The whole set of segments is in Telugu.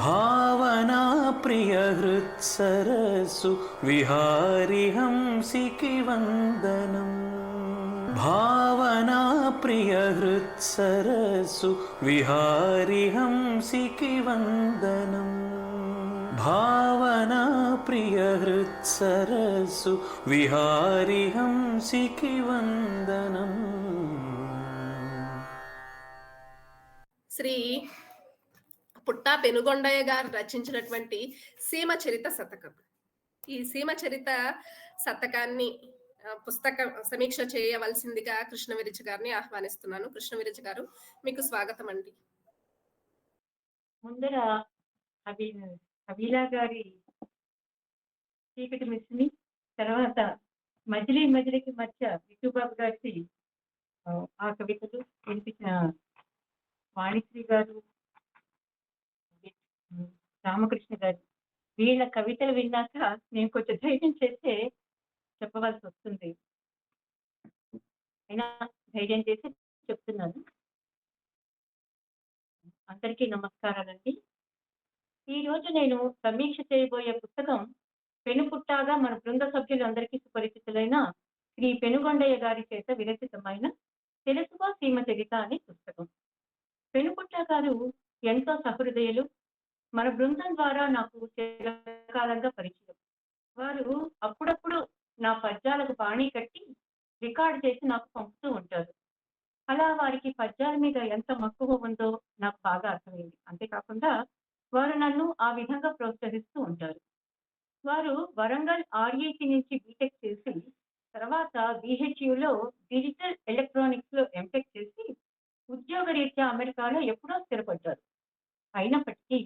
భావనా ప్రియ హృత్సరస్సు విహారి హంసికి వందనం భావనా ప్రియ హృత్సరస్సు విహారి హంసికి వందనం భావనా ప్రియ హృత్సరస్సు విహారి హంసికి వందనం శ్రీ పుట్టా పెనుగొండయ్య గారు రచించినటువంటి సీమ చరిత శతకం. ఈ సీమ చరిత శతకాన్ని పుస్తక సమీక్ష చేయవలసిందిగా కృష్ణ విరిచి గారిని ఆహ్వానిస్తున్నాను. కృష్ణ విరిచి గారు మీకు స్వాగతం అండి. ముందర అవి గారి చీకటి మిస్ని తర్వాత మజిలీ మజిలీకి మధ్య విజుబాబు గారి ఆ, కవితలు వినిపించిన వాణిశ్రీ గారు రామకృష్ణ గారు. వీళ్ళ కవితలు విన్నాక నేను కొంచెం ధైర్యం చేస్తే చెప్పవలసి వస్తుంది. అయినా ధైర్యం చేసి చెప్తున్నాను. అందరికీ నమస్కారాలండి. ఈరోజు నేను సమీక్ష చేయబోయే పుస్తకం పెనుపుట్టాగా మన బృంద సభ్యులందరికీ సుపరిచితులైన శ్రీ పెనుగొండయ్య గారి చేత విరచితమైన తెలుసుకో సీమ చరిత అనే పుస్తకం. పెనుపుట్ట గారు ఎంతో సహృదయులు మన బృందం ద్వారా నాకు చిరకాలంగా పరిచయం. వారు అప్పుడప్పుడు నా పద్యాలకు బాణీ కట్టి రికార్డ్ చేసి నాకు పంపుతూ ఉంటారు. అలా వారికి పద్యాల మీద ఎంత మక్కువ ఉందో నాకు బాగా అర్థమైంది. అంతేకాకుండా వారు నన్ను ఆ విధంగా ప్రోత్సహిస్తూ ఉంటారు. వారు వరంగల్ ఆర్ఏసి నుంచి బీటెక్ చేసి తర్వాత బీహెచ్యులో డిజిటల్ ఎలక్ట్రానిక్స్లో ఎంటెక్ చేసి ఉద్యోగ రీత్యా అమెరికాలో ఎప్పుడో స్థిరపడ్డారు. అయినప్పటికీ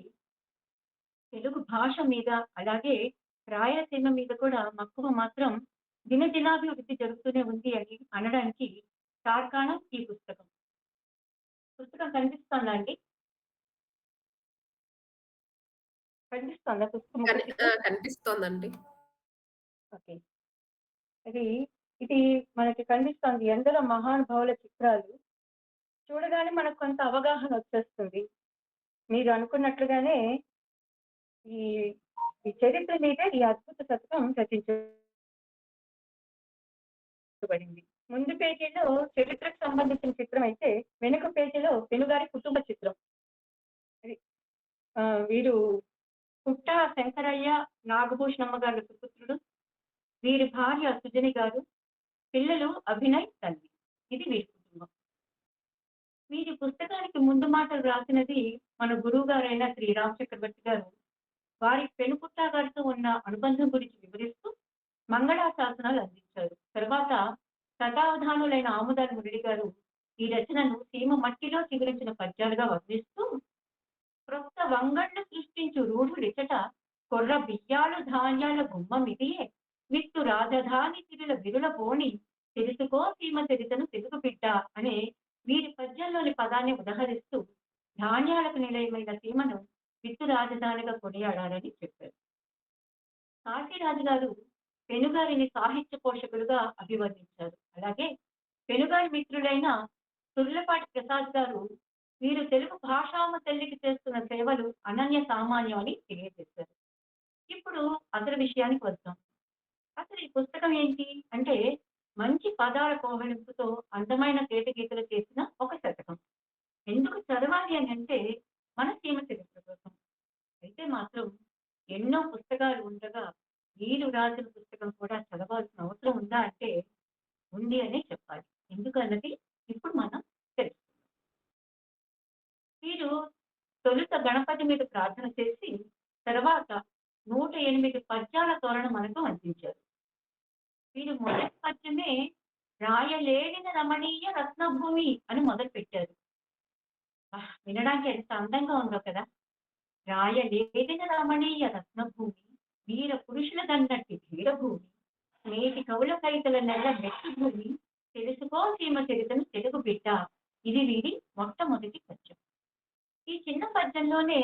తెలుగు భాష మీద అలాగే రాయలసీమ మీద కూడా మక్కువ మాత్రం దినదినాభివృద్ధి జరుగుతూనే ఉంది అని అనడానికి తార్కాణం ఈ పుస్తకం. పుస్తకం కనిపిస్తుందా అండి? కనిపిస్తుందా పుస్తకం కనిపిస్తోందండి. ఓకే. ఇది ఇది మనకి కనిపిస్తోంది. ఎందరో మహానుభావుల చిత్రాలు. చూడగానే మనకు కొంత అవగాహన వచ్చేస్తుంది. మీరు అనుకున్నట్లుగానే ఈ ఈ చరిత్ర మీద ఈ అద్భుత శతకం రచించబడింది. ముందు పేజీలో చరిత్రకు సంబంధించిన చిత్రం అయితే వెనుక పేజీలో పెనుగారి కుటుంబ చిత్రం. ఆ, వీరు పుట్ట శంకరయ్య నాగభూషణమ్మ గారి సుపుత్రుడు వీరి భార్య సుజని గారు పిల్లలు అభినయ్ తల్లి. ఇది వీరి కుటుంబం. వీరి పుస్తకానికి ముందు మాటలు రాసినది మన గురువు గారైన శ్రీ రామ్ చక్రవర్తి గారు. వారి పెనుపుట్ట గారితో ఉన్న అనుబంధం గురించి వివరిస్తూ మంగళాశాసనాలు అందించారు. తర్వాత శతావధానులైన ఆముదాల మురళి గారు ఈ రచనను సీమ మట్టిలో చిగురించిన పద్యాలుగా వర్ణిస్తూ క్రొత్త వంగళ్ళు సృష్టించు రూఢుడిచట కొర్ర బియ్యాలు ధాన్యాల గుమ్మమిదియే విత్తు రాజధాని తిరుల విరుల పోని తెలుసుకో సీమ చరితను తెలుగు బిడ్డ అనే వీరి పద్యంలోని పదాన్ని ఉదహరిస్తూ ధాన్యాలకు నిలయమైన సీమను విత్తు రాజధానిగా కొనియాడాలని చెప్పారు. కాశీరాజు గారు పెనుగారిని సాహిత్య పోషకులుగా అభివర్ణించారు. అలాగే పెనుగారి మిత్రులైన తుర్లపాటి ప్రసాద్ గారు వీరు తెలుగు భాషామ తల్లికి చేస్తున్న సేవలు అనన్య సామాన్యం అని తెలియజేశారు. ఇప్పుడు అసలు విషయానికి వద్దాం. అసలు ఈ పుస్తకం ఏంటి? అంటే మంచి పదాల కోహలింపుతో అందమైన తేటగీతలు చేసిన ఒక శతకం. ఎందుకు చదవాలి అని అంటే మన సీమ చరిత్ర కోసం అయితే మాత్రం ఎన్నో పుస్తకాలు ఉండగా వీరు రాసిన పుస్తకం కూడా చదవాల్సిన అవసరం ఉందా అంటే ఉంది అనే చెప్పాలి. ఎందుకన్నది ఇప్పుడు మనం తెలుసుకుందాం. వీరు తొలుత గణపతి మీద ప్రార్థన చేసి తర్వాత నూట ఎనిమిది పద్యాల తోరణ మనకు అందించారు. వీరు మొదటి పద్యమే రాయలేడిన రమణీయ రత్నభూమి అని మొదలు పెట్టారు వినడానికి ఎంత అందంగా ఉందో కదా. రాయలేడిన రమణీయ రత్నభూమి. వీర పురుషుల దన్నట్టి వీరభూమి నేటి కవుల కవితల నెల మెట్టుభూమి తెలుసుకో సీమ చరితను తెలుగు బిడ్డ. ఇది వీరి మొట్టమొదటి పద్యం. ఈ చిన్న పద్యంలోనే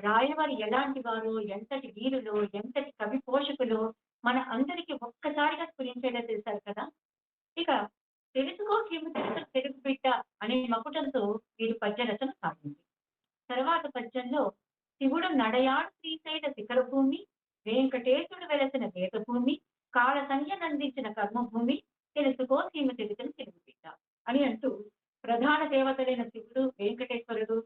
రాయవారు ఎలాంటి వారు ఎంతటి వీరులో ఎంతటి కవి పోషకులు మన అందరికీ ఒక్కసారిగా స్ఫురించేలా తెలిసారు కదా? ఇక తెలుసుకో సీమ చరితను తెలుగు బిడ్డ అనే మకుటంతో వీరి పద్య రచన సాగింది. తర్వాత పద్యంలో శివుడు నడయాడు శ్రీశైల శిఖర భూమి వెంకటేశుడు వెలసిన వేదభూమి కాల సంఖ్యనందించిన కర్మభూమి తెలుసుకో సీమ చరితను తెలుగుబిడ్డ అని అంటూ ప్రధాన దేవతలైన శివుడు వెంకటేశ్వరుడు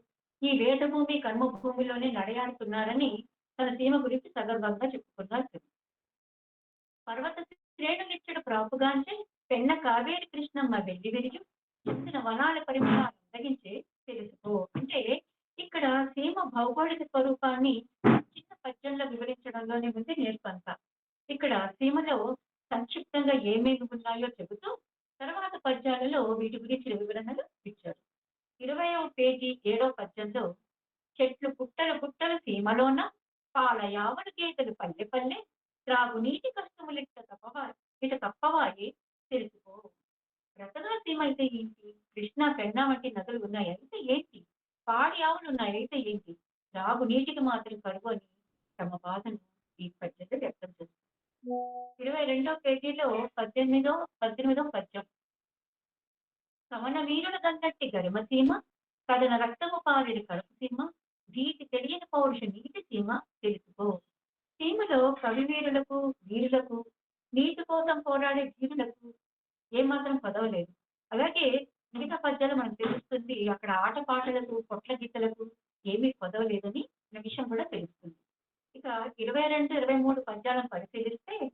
ఈ వేదభూమి కర్మభూమిలోనే నడయాడుతున్నారని తన సీమ గురించి సగర్వంగా చెప్పుకున్నారు శివుడు. పర్వత శ్రేణులిచ్చుడు ప్రాపుగాంచే పెన్న కావేరి కృష్ణమ్మ వెళ్ళి విరిగి ఇచ్చిన వనాల పరిమాణాలు అందగించే తెలుసుకో అంటే ఇక్కడ సీమ భౌగోళిక స్వరూపాన్ని పద్యంలో వివరించడంలోనే ఉంది నేర్పంత ఇక్కడ సీమలో సంక్షిప్తంగా ఏమేమి ఉన్నాయో చెబుతూ తర్వాత పద్యాలలో వీటి గురించిన వివరణలు ఇచ్చారు. ఇరవయవ పేజీ ఏడో పద్యంలో చెట్లు పుట్టల పుట్టల సీమలోన పాల యావడు గేదెలు పల్లె పల్లె త్రాగునీటి కష్టములు ఇట తప్పవా ఇట తప్పవాయే తెలుసుకో. బ్రతగా సీమ అయితే ఏంటి? కృష్ణ పెన్నా వంటి నదులు ఉన్నాయి? అయితే ఏంటి? పాడి ఆవులు ఉన్నాయి? అయితే ఏంటి? త్రాగు నీటికి మాత్రం కరువు అని తమ బాధను ఈ పద్యంలో వ్యక్తం చేస్తుంది. ఇరవై రెండో పేజీలో పద్దెనిమిదో పద్దెనిమిదో పద్యం. సమన వీరుల గన్నట్టి గరిమసీమ కథన రక్తము పాలిన కడుపు సీమ వీటి తెలియని పౌరుష నీటి సీమ తెలుసుకో. సీమలో కవి వీరులకు వీరులకు నీటి కోసం పోరాడే వీరులకు ఏమాత్రం పదవలేదు అలాగే మిగతా పద్యాలు మనకు తెలుస్తుంది అక్కడ ఆటపాటలకు పొట్ల గీతలకు ఏమీ పదవలేదని అనే విషయం కూడా తెలుస్తుంది. ఇరవై రెండు ఇరవై మూడు పద్యాలను పరిశీలిస్తే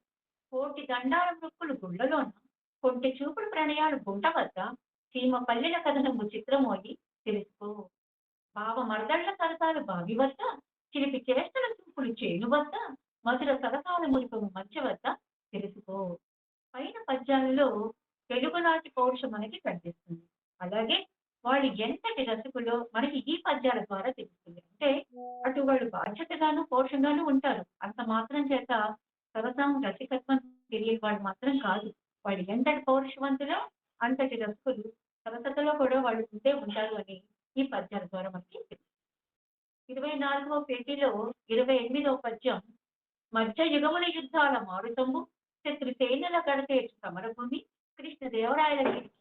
కోటి దండాల మృక్కులు గుళ్ళలోన కొంటి చూపుడు ప్రణయాలు గుంట వద్ద సీమ పల్లెల కథనము చిత్రమోయి తెలుసుకో. బావ మరదళ్ళ సరసాలు బావి వద్ద చిలిపి చేష్టల చూపులు చేను వద్ద మధుర సరసాల మురిపము మధ్య వద్ద తెలుసుకో. పైన పద్యాలలో తెలుగునాటి పౌరుషం మనకి కనిపిస్తుంది. అలాగే వాళ్ళు ఎంతటి రసికులో మనకి ఈ పద్యాల ద్వారా తెలుస్తుంది. అంటే అటు వాళ్ళు బాధ్యతగాను పోషంగాను ఉంటారు. అంత మాత్రం చేత సరసం రసికత్వం తెలియని వాళ్ళు మాత్రం కాదు. వాళ్ళు ఎంతటి పౌరుషవంతులో అంతటి రసుకులు సరసతలో కూడా వాళ్ళు ఉంటే ఉంటారు అని ఈ పద్యాల ద్వారా మనకి తెలుస్తుంది. ఇరవై నాలుగవ పేజీలో ఇరవై ఎనిమిదవ పద్యం మధ్య యుగముల యుద్ధాల మారుతము శత్రు సేనల గడతేటు సమరభూమి కృష్ణదేవరాయల కీర్తి.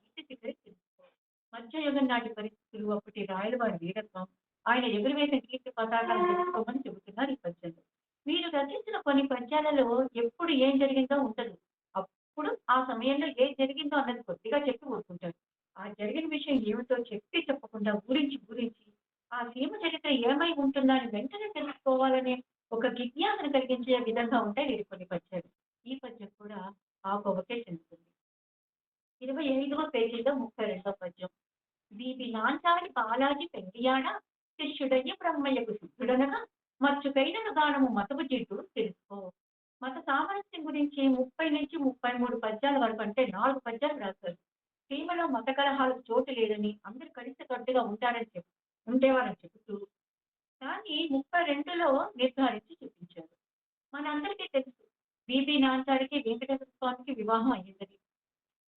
మధ్యయుగం నాటి పరిస్థితులు అప్పటి రాయలవారి వీరత్వం. ఆయన ఎగురువేసిన కీర్తి పతాకాలు తెలుసుకోమని చెబుతున్నారు ఈ పద్యంలో మీరు రచించిన కొన్ని పద్యాలలో ఎప్పుడు ఏం జరిగిందో ఉండదు. అప్పుడు ఆ సమయంలో ఏం జరిగిందో అన్నది కొద్దిగా చెప్పి ఊరుకుంటారు ఆ జరిగిన విషయం ఏమిటో చెప్పి చెప్పకుండా ఊరించి ఊరించి ఆ సీమ చరిత్ర ఏమై ఉంటుందా అని వెంటనే తెలుసుకోవాలనే ఒక జిజ్ఞాసను కలిగించే విధంగా ఉంటాయి వీరి కొన్ని పద్యాలు ఈ పద్యం కూడా ఆ కోవకే చెందుతుంది ఇరవై ఐదవ పేజీలో ముప్పై రెండవ పద్యం బీబి నాంచారి బాలాజీ పెండియాడ శిష్యుడయ్య బ్రహ్మయ్యకు శుద్ధుడనగా మచ్చుకైన గానము మతపు జిడ్డు తెలుసుకో. మత సామరస్యం గురించి ముప్పై నుంచి ముప్పై మూడు పద్యాల వరకు అంటే నాలుగు పద్యాలు రాశారు. సీమలో మత కలహాలకు చోటు లేదని అందరూ కలిసి కట్టుగా ఉంటారని చెప్పి ఉండేవారని చెబుతూ కానీ ముప్పై రెండులో నిర్ధారించి చూపించారు. మనందరికీ తెలుసు బీబీ నాంచారికి వెంకటేశ్వర స్వామికి వివాహం అయ్యిందని.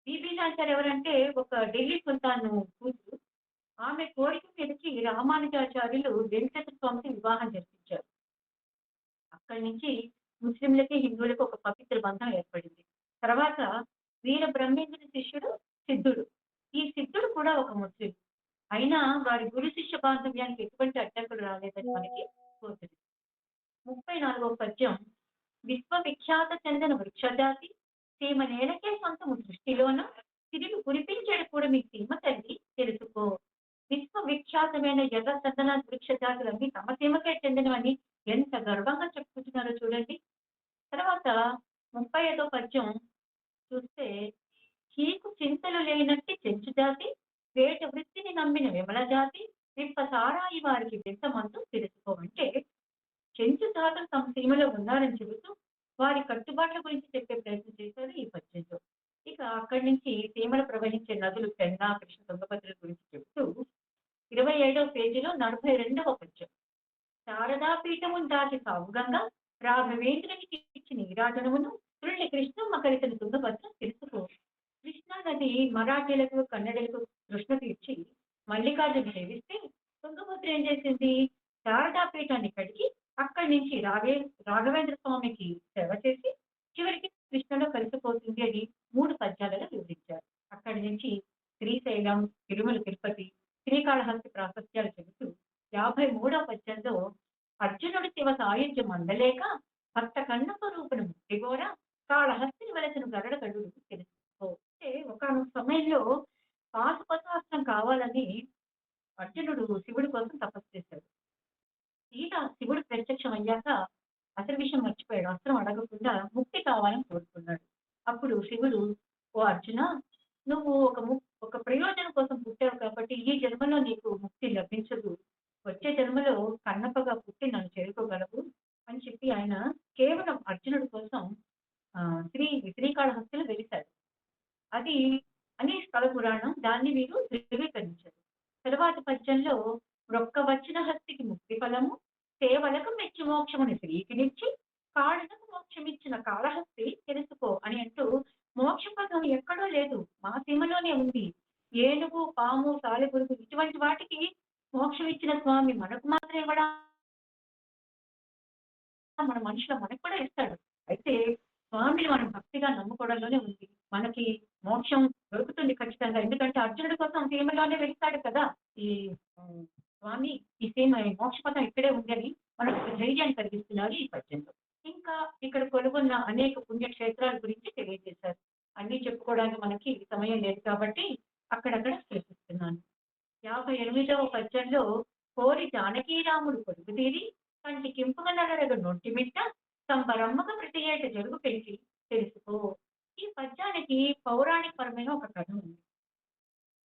బీబీ నాంచార్ ఎవరంటే ఒక ఢిల్లీ సుల్తాన్ కూతురు ఆమె కోరిక మీదకి రామానుజాచార్యులు వెంకటేశ్వర స్వామికి వివాహం జరిపించారు. అక్కడి నుంచి ముస్లింలకి హిందువులకి ఒక పవిత్ర బంధం ఏర్పడింది. తర్వాత వీర బ్రహ్మేంద్రుని శిష్యుడు సిద్ధుడు. ఈ సిద్ధుడు కూడా ఒక ముస్లిం. అయినా వారి గురు శిష్య బాంధవ్యానికి ఎటువంటి అడ్డంకులు రాలేదని మనకి పోతుంది. ముప్పై నాలుగో పద్యం. విశ్వవిఖ్యాత చెందిన వృక్షజాతి సీమ నేలకే సొంతము దృష్టిలోన తిరిగి కురిపించడు కూడా మీ సీమ తల్లి తెలుసుకో. విశ్వవిఖ్యాతమైన ఎర్ర చందన వృక్ష జాతులన్నీ తమ సీమకే చెందినవని ఎంత గర్వంగా చెప్పుకుంటున్నారో చూడండి. తర్వాత ముప్పై ఐదో పద్యం చూస్తే చీకు చింతలు లేనట్టి చెంచు జాతి వేట వృత్తిని నమ్మిన విమల జాతి విప్ప సారాయి వారికి వింతమంతు తెలుసుకోమంటే చెంచు జాతులు తమ సీమలో ఉన్నారని చెబుతూ వారి కట్టుబాట్ల గురించి చెప్పే ప్రయత్నం చేశారు ఈ పద్యంలో. ఇక అక్కడి నుంచి సీమలు ప్రవహించే నదులు పెన్నా కృష్ణ తుంగభద్రుల గురించి చెబుతూ ఇరవై ఏడవ పేజీలో నలభై రెండవ పద్యం శారదా పీఠము దాటి సావుగంగా రాఘవేంద్రునికి ఇచ్చిన ఈరాజనమును తుల్లి కృష్ణ కలిసిన తుంగభద్ర తెలుసుకో. కృష్ణా నది మరాఠీలకు కన్నడలకు కృష్ణకు ఇచ్చి మల్లికార్జున సేవిస్తే తుంగభద్ర ఏం చేసింది? శారదాపీఠాన్ని కడిగి అక్కడి నుంచి రాఘే రాఘవేంద్ర స్వామికి సేవ చేసి చివరికి కృష్ణలో కలిసిపోతుంది అని మూడు పద్యాలలో వివరించారు అక్కడి నుంచి శ్రీశైలం తిరుమల తిరుపతి శ్రీకాళహస్తి ప్రాశస్త్యాలు చెబుతూ యాభై మూడవ పద్యంలో అర్జునుడి శివ సాయుధ్యం అందలేక భక్త కన్నప రూపును ముట్టిగోర కాళహస్తిని వలసిన గరడ కడుడు తెలుసుకో అంటే ఒక సమయంలో పాశుపతాస్త్రం కావాలని అర్జునుడు శివుడి కోసం తపస్సు చేశాడు. సీత శివుడు ప్రత్యక్షం అయ్యాక అసలు విషయం మర్చిపోయాడు. అస్త్రం అడగకుండా ముక్తి కావాలని కోరుకున్నాడు. అప్పుడు శివుడు ఓ అర్జున నువ్వు ఒక ము ఒక ప్రయోజనం కోసం పుట్టావు కాబట్టి ఈ జన్మలో నీకు ముక్తి లభించదు వచ్చే జన్మలో కన్నప్పగా పుట్టి నన్ను చేరుకోగలవు అని చెప్పి ఆయన కేవలం అర్జునుడి కోసం ఆ, శ్రీ శ్రీకాళహస్తిలో వెలిశారు అది అని స్థల పురాణం దాన్ని వీరు ధృవీకరించారు తరువాత పద్యంలో రొక్క వచ్చిన హస్తికి ముక్తి ఫలము సేవలకు మెచ్చి మోక్షముని శ్రీకినిచ్చి కాళ్ళకు మోక్షమిచ్చిన కాళహస్తి తెలుసుకో అని అంటూ మోక్ష పదం ఎక్కడో లేదు మా సీమలోనే ఉంది ఏనుగు పాము సాలెపురుగు ఇటువంటి వాటికి అవకాశం ఇచ్చిన స్వామి మనకు మాత్రం ఇవ్వడా? మన మనుషుల మనకు కూడా ఇస్తాడు. అయితే స్వామిని మనం భక్తిగా నమ్ముకోవడంలోనే ఉంది. మనకి మోక్షం దొరుకుతుంది ఖచ్చితంగా. ఎందుకంటే అర్జునుడి కోసం సీమలోనే వెళ్తాడు కదా. ఈ స్వామి ఈ సీమ మోక్ష పథం ఇక్కడే ఉందని మనకు ధైర్యాన్ని కలిగిస్తున్నారు ఈ పద్యంలో. ఇంకా ఇక్కడ కొలువున్న అనేక పుణ్యక్షేత్రాల గురించి తెలియజేశారు. అన్ని చెప్పుకోవడానికి మనకి సమయం లేదు కాబట్టి అక్కడక్కడ సూచిస్తున్నాను యాభై ఎనిమిదవ పద్యంలో కోరి జానకీరాముడు కొడుకు తీరి కంటి కింపుగ నలరగ నొంటి మిట్ట సంబరమ్మక ప్రతి ఏట జరుగు పెంచి తెలుసుకో. ఈ పద్యానికి పౌరాణికపరమైన ఒక కథ ఉంది.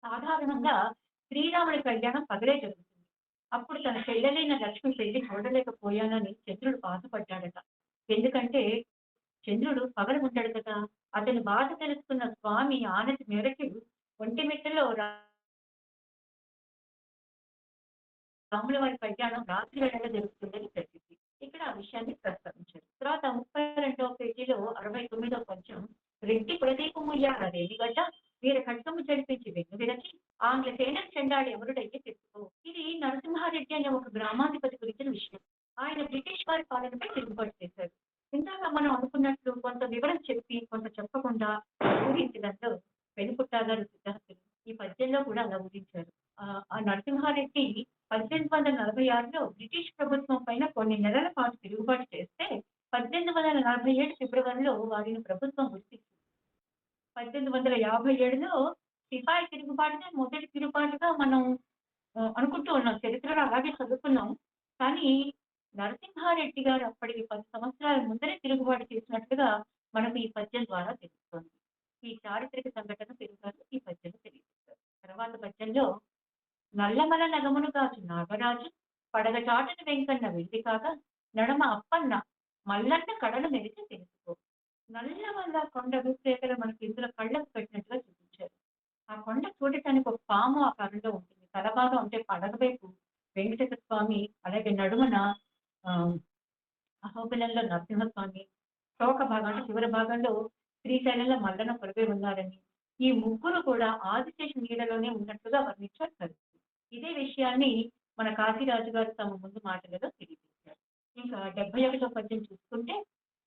సాధారణంగా శ్రీరాముడి కళ్యాణం పగలే జరుగుతుంది. అప్పుడు తన చెల్లెలైన లక్ష్మి పెళ్ళి చూడలేకపోయానని చంద్రుడు బాధపడ్డాడట. ఎందుకంటే చంద్రుడు పగలు ఉంటాడు కదా అతని బాధ తెలుసుకున్న స్వామి ఆనతి మేరకు ఒంటిమిట్టలో రా- రాముల వారి కళ్యాణం రాత్రి వేళలో జరుగుతుందని ప్రసిద్ధి ఇక్కడ ఆ విషయాన్ని ప్రస్తావించారు. తర్వాత ముప్పై రెండవ పేజీలో అరవై తొమ్మిదో కొంచెం రెడ్డి ప్రదీపముయ్య రేణిగడ్డ వీరి ఖడ్గము జరిపించి వెన్ను విరచి ఆంగ్ల సేన చెండాడి ఎవరుడైతే తెలుసుకో ఇది నరసింహారెడ్డి అనే ఒక గ్రామాధిపతి గురించిన విషయం. ఆయన బ్రిటిష్ వారి పాలనపై తిరుగుబాటు చేశారు. ఇందాక మనం అనుకున్నట్లు కొంత వివరం చెప్పి కొంత చెప్పకుండా ఊహించడంలో పెనుపుట్టాగారు సిద్ధార్థులు. ఈ పద్యంలో కూడా అలా ఊహించారు. ఆ, ఆ నరసింహారెడ్డి పద్దెనిమిది వందల నలభై ఆరులో బ్రిటిష్ ప్రభుత్వం పైన కొన్ని నెలల పాటు తిరుగుబాటు చేస్తే పద్దెనిమిది వందల నలభై ఏడు ఫిబ్రవరిలో వారిని ప్రభుత్వం గుర్తించింది. పద్దెనిమిది వందల యాభై ఏడులో సిపాయి తిరుగుబాటునే మొదటి తిరుగుబాటుగా మనం అనుకుంటూ ఉన్నాం చరిత్రలో అలాగే చదువుకున్నాం. కానీ నరసింహారెడ్డి గారు అప్పటికి పది సంవత్సరాల ముందరే తిరుగుబాటు చేసినట్లుగా మనకు ఈ పద్యం ద్వారా తెలుస్తుంది. ఈ చారిత్రక సంఘటన తెలుగుగారు ఈ పద్యం తెలియజేస్తారు తర్వాత పద్యంలో నల్లమల నగమును కాచు నాగరాజు పడగచాటున వెంకన్న వెళ్ళి కాగా నడమ అప్పన్న మల్లన్న కడలు మెరిచి తెలుసుకో. నల్లమల్ల కొండ రూపురేఖలు మనకి ఇందులో కళ్ళకు పెట్టినట్టుగా చూపించారు. ఆ కొండ చూడటానికి ఒక పాము ఆకారంలో ఉంటుంది. తలబాగా ఉంటే పడగ వైపు వెంకటేశ్వర స్వామి అలాగే నడుమన ఆ, అహోబిలంలో నరసింహస్వామి శోక భాగం అంటే చివరి భాగంలో శ్రీశైలంలో మల్లన కొలువై ఉన్నారని ఈ ముగ్గురు కూడా ఆదిశేష నీడలోనే ఉన్నట్లుగా వర్ణించారు ఇదే విషయాన్ని మన కాశీరాజు గారు తమ ముందు మాటలలో తెలియజేశారు. ఇంకా డెబ్బై ఒకటో పద్యం చూసుకుంటే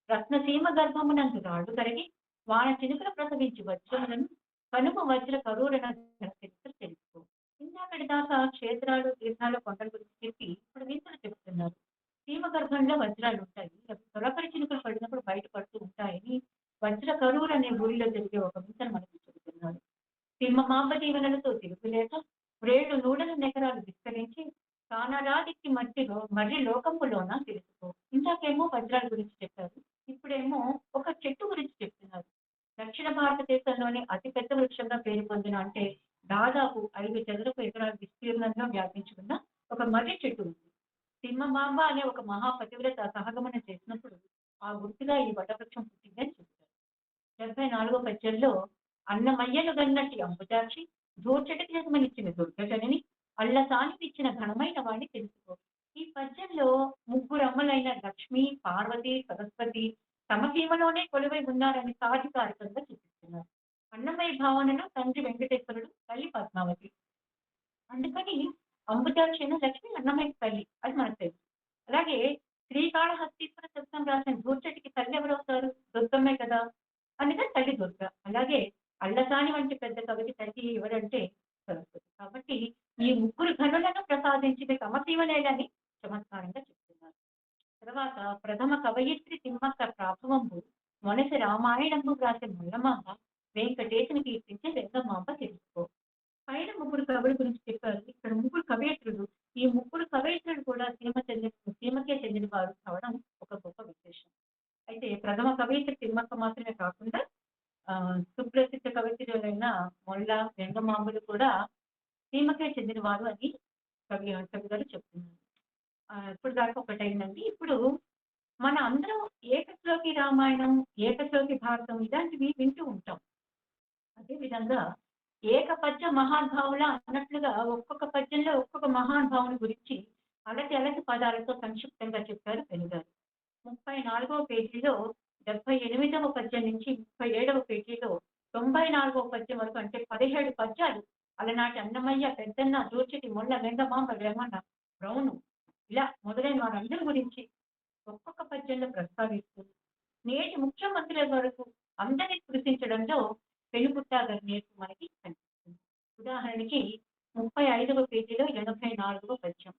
రత్నసీమ గర్భమునందు రాడు కరిగి వాన చినుకులు ప్రసవించి వజ్రములను కనుమ వజ్ర కరూరణ చరిత్ర తెలుసుకో ఇందాకటి దాకా క్షేత్రాలు తీర్థాలు కొండల గురించి చెప్పి ఇప్పుడు వింతలు చెప్తున్నారు. సీమ గర్భంలో వజ్రాలు ఉంటాయి. తొలకరి చినుకులు పడినప్పుడు బయట పడుతూ ఉంటాయని వజ్ర కరూర్ అనే ఊరిలో జరిగే ఒక వింతను మనకి చెబుతున్నారు. సింహమాంబ దీవెనలతో తిరుగులేక వ్రేళ్ళు నూడల నెగరాలు విస్తరించి కానరాదికి మట్టిలో మర్రి లోకంపులోన తెలుసుకో ఇందాకేమో వజ్రాల గురించి చెప్పారు ఇప్పుడేమో ఒక చెట్టు గురించి చెప్తున్నారు దక్షిణ భారతదేశంలోని అతిపెద్ద వృక్షంగా పొందిన అంటే దాదాపు ఐదు చదరపు ఎకరాల విస్తీర్ణంగా వ్యాపించుకున్న ఒక మర్రి చెట్టు ఉంది. సింహమాంబ అనే ఒక మహాపతివ్రత సహగమనం చేసినప్పుడు ఆ గుర్తుగా ఈ వటవృక్షం పుట్టిందని చెప్తారు డెబ్బై నాలుగో పద్యంలో అన్నమయ్యను గన్నట్టి అంబుజాక్షి దూర్చటికి జన్మనిచ్చిన దుర్గజనని అల్లసానికి ఇచ్చిన ఘనమైన వాడిని తెలుసుకో. ఈ పద్యంలో ముగ్గురు అమ్మలైన లక్ష్మి పార్వతి సరస్వతి తమ సీమలోనే కొలువై ఉన్నారని సాధికారికంగా చూపిస్తున్నారు. అన్నమయ భావనను తండ్రి వెంకటేశ్వరుడు తల్లి పద్మావతి. అందుకని అంబుజాక్షణ లక్ష్మి అన్నమయ్య తల్లి అది మనకు తెలుసు. అలాగే శ్రీకాళహస్తీశ్వర శబ్దం రాసిన దూర్చటికి తల్లి ఎవరవుతారు దుర్గమ్మే కదా అందుకని తల్లి దుర్గ. అలాగే అల్లసాని వంటి పెద్ద కవికి తల్లి ఎవరంటే సరస్వతి. కాబట్టి ఈ ముగ్గురు ఘనులను ప్రసాదించిన సమశీవలేలని చమత్కారంగా చెప్తున్నారు. తర్వాత ప్రథమ కవయిత్రి తిమ్మక్క ప్రాభవంబు మొనసి రామాయణంబు వ్రాసిన ముల్లమాంబ వెంకటేశుని కీర్తించే రంగమాంబ తెలుసుకో. పైన ముగ్గురు కవుల గురించి చెప్పారు. ఇక్కడ ముగ్గురు కవయిత్రులు. ఈ ముగ్గురు కవయిత్రులు కూడా సీమ చెందిన సీమకే చెందిన వారు కావడం ఒక గొప్ప విశేషం. అయితే ప్రథమ కవయిత్రి తిమ్మక్క మాత్రమే కాకుండా సుప్రసిద్ధ కవిత్రులైన మొల్ల వెంగమాంబులు కూడా సీమకే చెందిన వారు అని కవి కవి గారు చెప్తున్నారు ఇప్పుడు దాకా ఒకటైందండి. ఇప్పుడు మన అందరం ఏకశ్లోకి రామాయణం ఏకశ్లోకి భారతం ఇలాంటివి వింటూ ఉంటాం. అదే విధంగా ఏకపద్య మహానుభావుల అన్నట్లుగా ఒక్కొక్క పద్యంలో ఒక్కొక్క మహానుభావుని గురించి అలటి అలటి పదాలతో సంక్షిప్తంగా చెప్పారు పెనుగారు. ముప్పై నాలుగవ పేజీలో డెబ్బై ఎనిమిదవ పద్యం నుంచి ముప్పై ఏడవ పేజీలో తొంభై నాలుగవ పద్యం వరకు అంటే పదిహేడు పద్యాలు అలనాటి అన్నమయ్య పెద్దన్న జోచిటి మొల్ల వెంగమాంబ వేమన్న బ్రౌను ఇలా మొదలైన వారందరి గురించి ఒక్కొక్క పద్యంలో ప్రస్తావిస్తూ నేటి ముఖ్యమంత్రుల వరకు అందరినీ స్పృశించడంలో పెనుపుట్టా నేర్పు మనకి కనిపిస్తుంది. ఉదాహరణకి ముప్పై ఐదవ పేజీలో ఎనభై నాలుగవ పద్యం.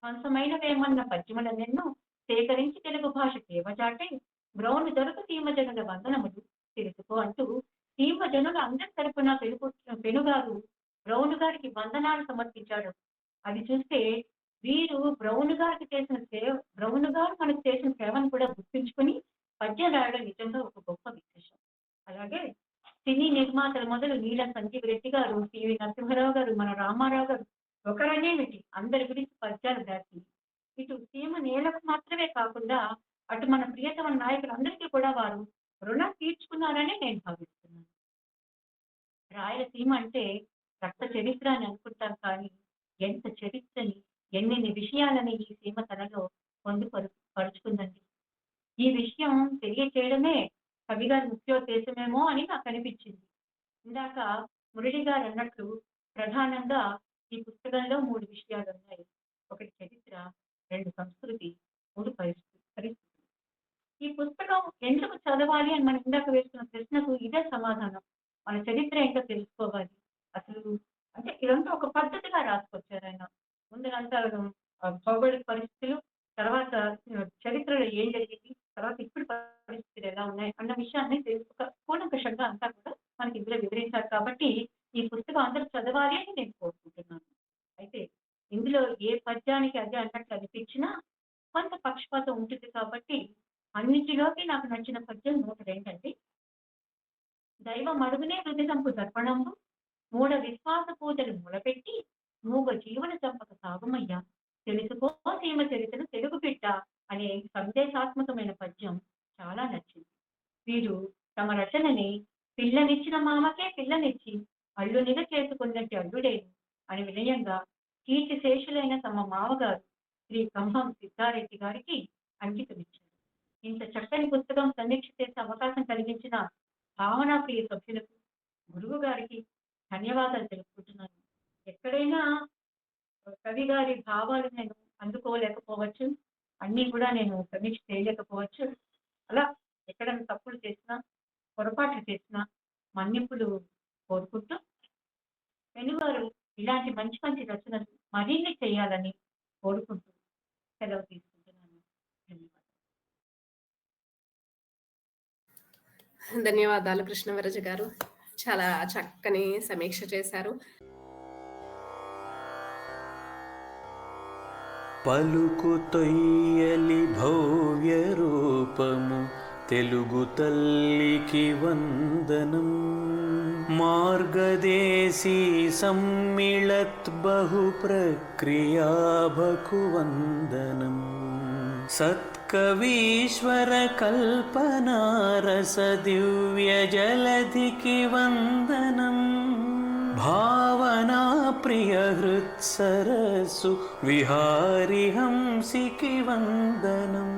స్వంతమైనవేమన్న పద్యములనెన్నో సేకరించి తెలుగు భాష తేవజాటే బ్రౌన్ దొరకు సీమజనుల వందనములు తెలుసుకో అంటూ సీమజనుల అందరి తరపున పెనుపు పెనుగారు బ్రౌన్ గారికి వందనాలు సమర్పించాడు. అది చూస్తే వీరు బ్రౌన్ గారికి చేసిన సేవ బ్రౌన్ గారు మనకు చేసిన సేవను కూడా గుర్తుంచుకుని పద్యం రాయడం నిజంగా ఒక గొప్ప విశేషం. అలాగే సినీ నిర్మాతలు మొదలు నీలం సంజీవ్ రెడ్డి గారు సివి నరసింహరావు గారు మన రామారావు గారు ఒకరనేమిటి అందరి గురించి పద్యాలు దాచి ఇటు సీమ నేలకు మాత్రమే కాకుండా అటు మన ప్రియతమ నాయకులందరికీ కూడా వారు రుణం తీర్చుకున్నారని నేను భావిస్తున్నాను. రాయలసీమ అంటే రక్త చరిత్ర అని అనుకుంటాం కానీ ఎంత చరిత్రని ఎన్నెన్ని విషయాలని ఈ సీమ తనలో పొందుపరు పరుచుకుందండి. ఈ విషయం తెలియచేయడమే కవి గారి ముఖ్యోద్దేశమేమో అని నాకు అనిపించింది. ఇందాక మురళి గారు అన్నట్లు ప్రధానంగా ఈ పుస్తకంలో మూడు విషయాలు ఉన్నాయి. ఒకటి చరిత్ర రెండు సంస్కృతి మూడు పరిస్థితి పరిస్థితులు. ఈ పుస్తకం ఎందుకు చదవాలి అని మనం ఇందాక వేసుకున్న ప్రశ్నకు ఇదే సమాధానం. మన చరిత్ర ఏంటో తెలుసుకోవాలి. అసలు అంటే ఇదంతా ఒక పద్ధతిగా రాసుకొచ్చారు ఆయన. ముందునంతా భౌగోళిక పరిస్థితి విషయాన్ని కూలంకషంగా అంతా కూడా మనకి ఇందులో వివరించారు. కాబట్టి ఈ పుస్తకం అందరూ చదవాలి అని నేను కోరుకుంటున్నాను. అయితే ఇందులో ఏ పద్యానికి అదే అన్నట్లు అనిపించినా కొంత పక్షపాతం ఉంటుంది కాబట్టి అన్నింటిలోకి నాకు నచ్చిన పద్యం నూట రెండండి దైవం అడుగునే హృదయంపు దర్పణంబు మూఢ విశ్వాస పూజలు మూలపెట్టి మూగ జీవన చంపక సాగుమయ్యా. తెలుసుకో సీమ చరిత్రను తెలుగు బిడ్డ అనే సందేశాత్మకమైన పద్యం చాలా నచ్చింది వీరు తమ రచనని పిల్లనిచ్చిన మామకే పిల్లనిచ్చి అల్లునిగా చేసుకున్నట్టు అల్లుడేను అని వినయంగా కీర్తి శేషులైన తమ మామగారు శ్రీ కంభం గారికి అంకితమిచ్చారు. ఇంత చక్కని పుస్తకం సమీక్ష చేసే అవకాశం కలిగించిన భావనా ప్రియ సభ్యులకు గురువు గారికి ధన్యవాదాలు తెలుపుకుంటున్నాను. ఎక్కడైనా కవి గారి భావాలు నేను అందుకోలేకపోవచ్చు అన్నీ కూడా నేను సమీక్ష చేయలేకపోవచ్చు. అలా ఎక్కడైనా తప్పులు చేసినా పొరపాట్లు చేసినా మన్నింపులు కోరుకుంటూ పెనుగారు ఇలాంటి మంచి మంచి రచనలు మరిన్ని చేయాలని కోరుకుంటున్నాను. సెలవు తీసుకుంటున్నాను. ధన్యవాదాలు. ధన్యవాదాలు కృష్ణవరజ గారు. చాలా చక్కని సమీక్ష చేశారు. పలుకు తొయ్యలి భవ్య రూపము తెలుగు తల్లికి వందనం. मार्गदेशी सम्मिलत् बहुप्रक्रिया प्रक्रिया सत्कवीश्वरकल्पनारसदिव्यजलधिकिवन्दनम्। सत्कवीश्वरकल्पनारसदिव्यजलधिकिवन्दनं भावनाप्रियहृत्सरसु विहारिहंसिकिवन्दनम्।